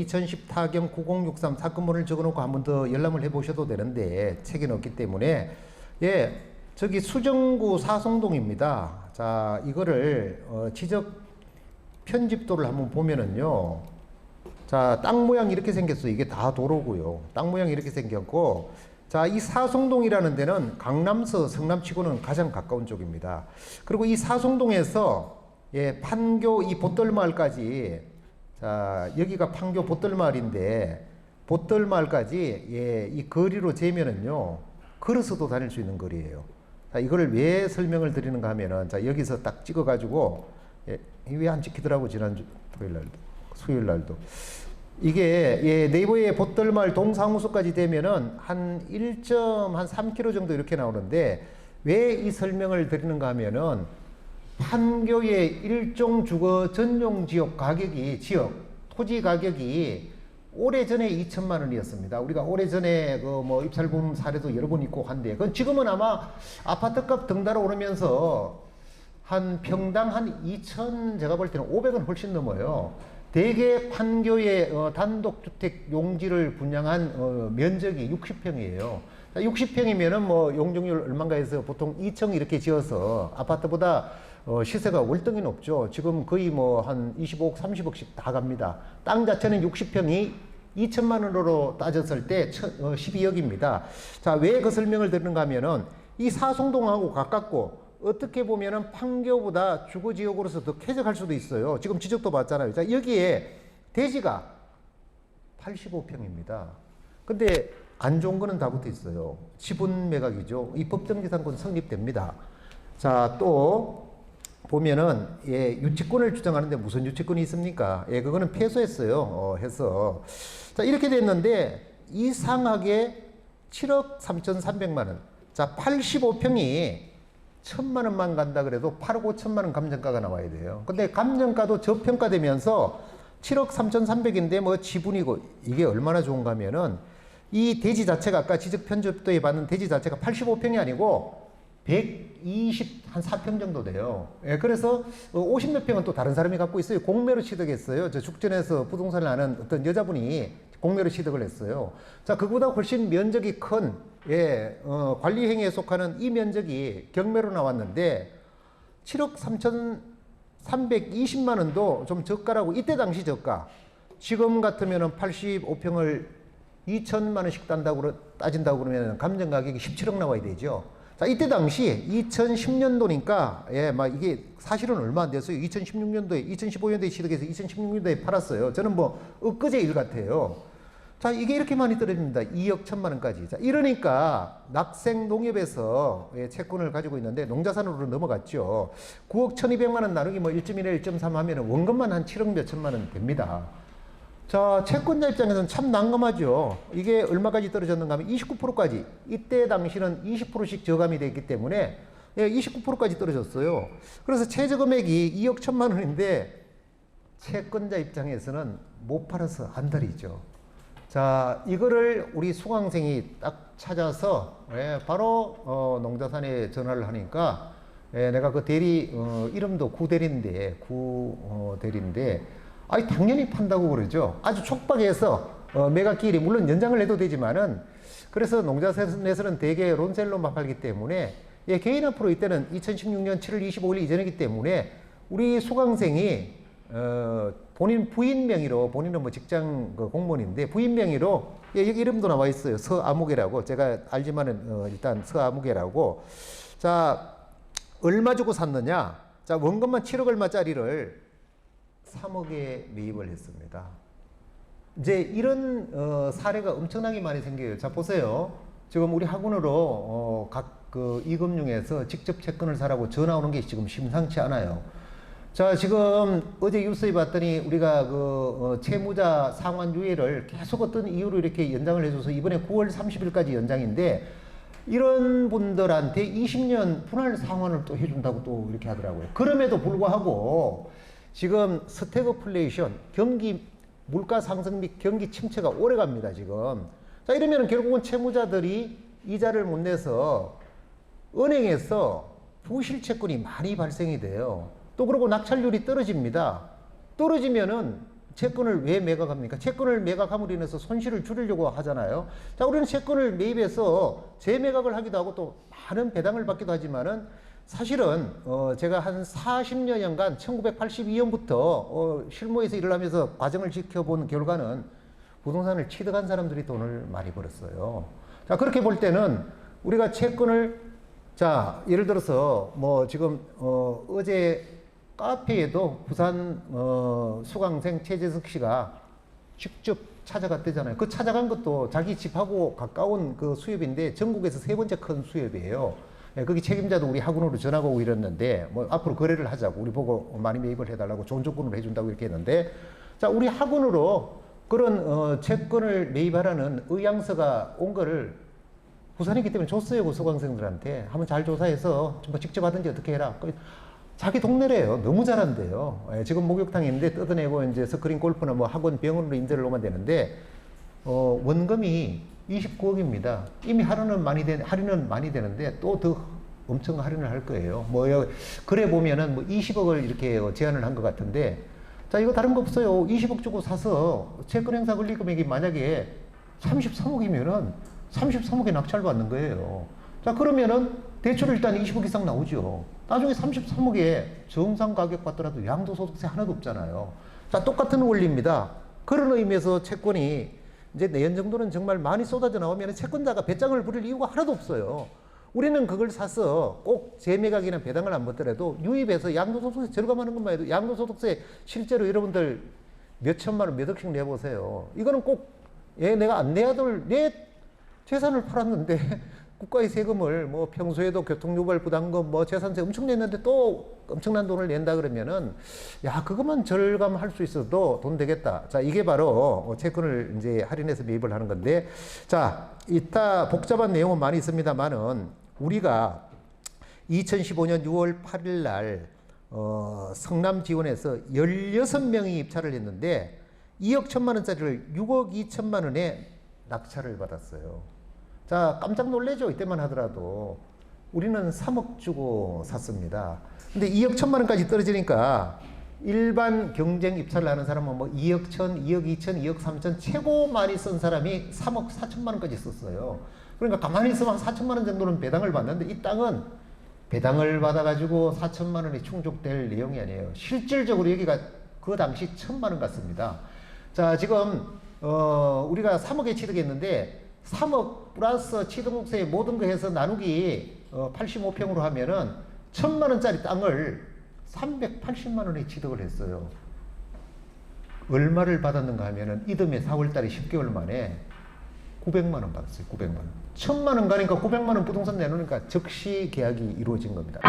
2010 타경 9063 사건번호를 적어놓고 한 번 더 열람을 해보셔도 되는데 책이 없기 때문에 예 저기 수정구 사송동입니다. 자 이거를 어, 지적 편집도를 한번 보면은요. 자, 땅 모양 이렇게 생겼어요. 이게 다 도로고요. 땅 모양 이렇게 생겼고, 자, 이 사송동이라는 데는 강남서 성남치고는 가장 가까운 쪽입니다. 그리고 이 사송동에서 예, 판교 이 보떨마을까지 자, 여기가 판교 보떨마을인데 보떨마을까지 예, 이 거리로 재면은요. 걸어서도 다닐 수 있는 거리예요. 자, 이거를 왜 설명을 드리는가 하면은 자, 여기서 딱 찍어 가지고 예, 왜안 찍히더라고 지난주 토요일 날도 수요일 날도 이게 예, 네이버에 보떨마을 동사무소까지 되면은 한 1.3km 정도 이렇게 나오는데 왜 이 설명을 드리는가 하면은 판교의 일종 주거 전용 지역 가격이 지역 토지 가격이 오래전에 2천만 원이었습니다. 우리가 오래전에 그 뭐 입찰금 사례도 여러 번 있고 한데 그건 지금은 아마 아파트값 등달아 오르면서 한 평당 한 2천 제가 볼 때는 500은 훨씬 넘어요. 대개 판교의 어, 단독주택 용지를 분양한 어, 면적이 60평이에요. 60평이면은 뭐 용적률 얼마인가 해서 보통 2층 이렇게 지어서 아파트보다 어, 시세가 월등히 높죠. 지금 거의 뭐 한 25억, 30억씩 다 갑니다. 땅 자체는 60평이 2천만 원으로 따졌을 때 12억입니다. 자, 왜 그 설명을 드리는가 하면은 이 사송동하고 가깝고 어떻게 보면은 판교보다 주거 지역으로서 더 쾌적할 수도 있어요. 지금 지적도 봤잖아요. 자, 여기에 대지가 85평입니다. 근데 안 좋은 거는 다 붙어 있어요. 지분 매각이죠. 이 법정지상권 성립됩니다. 자, 또 보면은 예, 유치권을 주장하는데 무슨 유치권이 있습니까? 예, 그거는 패소했어요. 어, 해서 자 이렇게 됐는데 이상하게 7억 3,300만 원. 자 85평이 천만 원만 간다 그래도 8억 5천만 원 감정가가 나와야 돼요. 근데 감정가도 저평가되면서 7억 3,300인데 뭐 지분이고 이게 얼마나 좋은가 하면은 이 대지 자체가 아까 지적 편집도에 받는 대지 자체가 85평이 아니고 120, 한 4평 정도 돼요. 예, 그래서 50몇 평은 또 다른 사람이 갖고 있어요. 공매로 취득했어요. 저 죽전에서 부동산을 아는 어떤 여자분이 공매로 취득을 했어요. 자, 그보다 훨씬 면적이 큰, 예, 어, 관리행위에 속하는 이 면적이 경매로 나왔는데 7억 3,320만 원도 좀 저가라고, 이때 당시 저가. 지금 같으면은 85평을 2천만 원씩 딴다고, 따진다고 그러면 감정 가격이 17억 나와야 되죠. 자, 이때 당시 2010년도니까, 예, 막 이게 사실은 얼마 안 됐어요. 2016년도에, 2015년도에 취득해서 2016년도에 팔았어요. 저는 뭐, 엊그제 일 같아요. 자, 이게 이렇게 많이 떨어집니다. 2억 1천만 원까지. 자, 이러니까 낙생 농협에서 예, 채권을 가지고 있는데 농자산으로 넘어갔죠. 9억 1200만 원 나누기 뭐 1.1에 1.3 하면 원금만 한 7억 몇 천만 원 됩니다. 자, 채권자 입장에서는 참 난감하죠. 이게 얼마까지 떨어졌는가 하면 29%까지. 이때 당시는 20%씩 저감이 됐기 때문에 예, 29%까지 떨어졌어요. 그래서 최저 금액이 2억 1천만 원인데 채권자 입장에서는 못 팔아서 안달이죠. 자, 이거를 우리 수강생이 딱 찾아서 예, 바로 어, 농자산에 전화를 하니까 예, 내가 그 대리 어, 이름도 구대리인데 구 어, 대리인데 아니 당연히 판다고 그러죠. 아주 촉박해서 어, 매각기일이 물론 연장을 해도 되지만은 그래서 농자산에서는 대개 론셀로만 팔기 때문에 예, 개인 앞으로 이때는 2016년 7월 25일 이전이기 때문에 우리 수강생이 어, 본인 부인 명의로 본인은 뭐 직장 그 공무원인데 부인 명의로 예, 여기 이름도 나와 있어요. 서아무개라고 제가 알지만은 어, 일단 서아무개라고 자 얼마 주고 샀느냐? 자 원금만 7억 얼마짜리를 3억에 매입을 했습니다. 이제 이런 어, 사례가 엄청나게 많이 생겨요. 자 보세요. 지금 우리 학원으로 어, 각그 이금융에서 직접 채권을 사라고 전화 오는 게 지금 심상치 않아요. 자 지금 어제 뉴스에 봤더니 우리가 그 어, 채무자 상환 유예를 계속 어떤 이유로 이렇게 연장을 해줘서 이번에 9월 30일까지 연장인데 이런 분들한테 20년 분할 상환을 또 해준다고 또 이렇게 하더라고요. 그럼에도 불구하고 지금 스태그플레이션 경기 물가 상승 및 경기 침체가 오래 갑니다 지금. 자 이러면 결국은 채무자들이 이자를 못 내서 은행에서 부실 채권이 많이 발생이 돼요. 또 그러고 낙찰률이 떨어집니다. 떨어지면은 채권을 왜 매각합니까? 채권을 매각함으로 인해서 손실을 줄이려고 하잖아요. 자, 우리는 채권을 매입해서 재매각을 하기도 하고 또 많은 배당을 받기도 하지만은 사실은 어 제가 한 40여 년간 1982년부터 어 실무에서 일을 하면서 과정을 지켜본 결과는 부동산을 취득한 사람들이 돈을 많이 벌었어요. 자, 그렇게 볼 때는 우리가 채권을 자, 예를 들어서 뭐 지금 어 어제 카페에도 부산 어 수강생 최재석 씨가 직접 찾아갔대잖아요. 그 찾아간 것도 자기 집하고 가까운 그 수협인데 전국에서 세 번째 큰 수협이에요. 예, 거기 책임자도 우리 학원으로 전화가 오고 이랬는데 뭐 앞으로 거래를 하자고 우리 보고 많이 매입을 해달라고 좋은 조건으로 해준다고 이렇게 했는데 자 우리 학원으로 그런 어 채권을 매입하라는 의향서가 온 거를 부산이기 때문에 줬어요 그 수강생들한테 한번 잘 조사해서 좀 직접 하든지 어떻게 해라. 그 자기 동네래요. 너무 잘한대요. 예, 지금 목욕탕이 있는데 뜯어내고 이제 스크린 골프나 뭐 학원 병원으로 임대를 놓으면 되는데 어, 원금이 29억입니다. 이미 할인은 많이 되, 할인은 많이 되는데 또 더 엄청 할인을 할 거예요. 뭐 여- 그래 보면은 뭐 20억을 이렇게 제안을 한 것 같은데 자 이거 다른 거 없어요. 20억 주고 사서 채권 행사 권리 금액이 만약에 33억이면은 33억에 낙찰 받는 거예요. 자 그러면은 대출을 일단 20억 이상 나오죠. 나중에 33억에 정상 가격 받더라도 양도소득세 하나도 없잖아요. 자 똑같은 원리입니다. 그런 의미에서 채권이 이제 내연 정도는 정말 많이 쏟아져 나오면 채권자가 배짱을 부릴 이유가 하나도 없어요. 우리는 그걸 사서 꼭 재매각이나 배당을 안 받더라도 유입해서 양도소득세 절감하는 것만 해도 양도소득세 실제로 여러분들 몇 천만 원, 몇 억씩 내보세요. 이거는 꼭, 예, 내가 안 내야 될, 내 재산을 팔았는데 국가의 세금을 뭐 평소에도 교통유발 부담금 뭐 재산세 엄청 냈는데 또 엄청난 돈을 낸다 그러면은 야 그것만 절감할 수 있어도 돈 되겠다. 자 이게 바로 채권을 이제 할인해서 매입을 하는 건데 자 이따 복잡한 내용은 많이 있습니다만은 우리가 2015년 6월 8일 날 어, 성남 지원에서 16명이 입찰을 했는데 2억 1천만 원짜리를 6억 2천만 원에 낙찰을 받았어요. 자, 깜짝 놀래죠. 이때만 하더라도. 우리는 3억 주고 샀습니다. 근데 2억 1천만 원까지 떨어지니까 일반 경쟁 입찰을 하는 사람은 뭐 2억 1천, 2억 2천, 2억 3천 최고 많이 쓴 사람이 3억 4천만 원까지 썼어요. 그러니까 가만히 있으면 한 4천만 원 정도는 배당을 받는데 이 땅은 배당을 받아가지고 4천만 원이 충족될 내용이 아니에요. 실질적으로 여기가 그 당시 천만 원 같습니다. 자, 지금, 어, 우리가 3억에 취득했는데 3억 플러스 취득세 모든 거 해서 나누기 어, 85평으로 하면은 천만 원짜리 땅을 380만 원에 취득을 했어요. 얼마를 받았는가 하면은 이듬해 4월 달에 10개월 만에 900만 원 받았어요. 900만 원. 천만 원 가니까 900만 원 부동산 내놓으니까 즉시 계약이 이루어진 겁니다.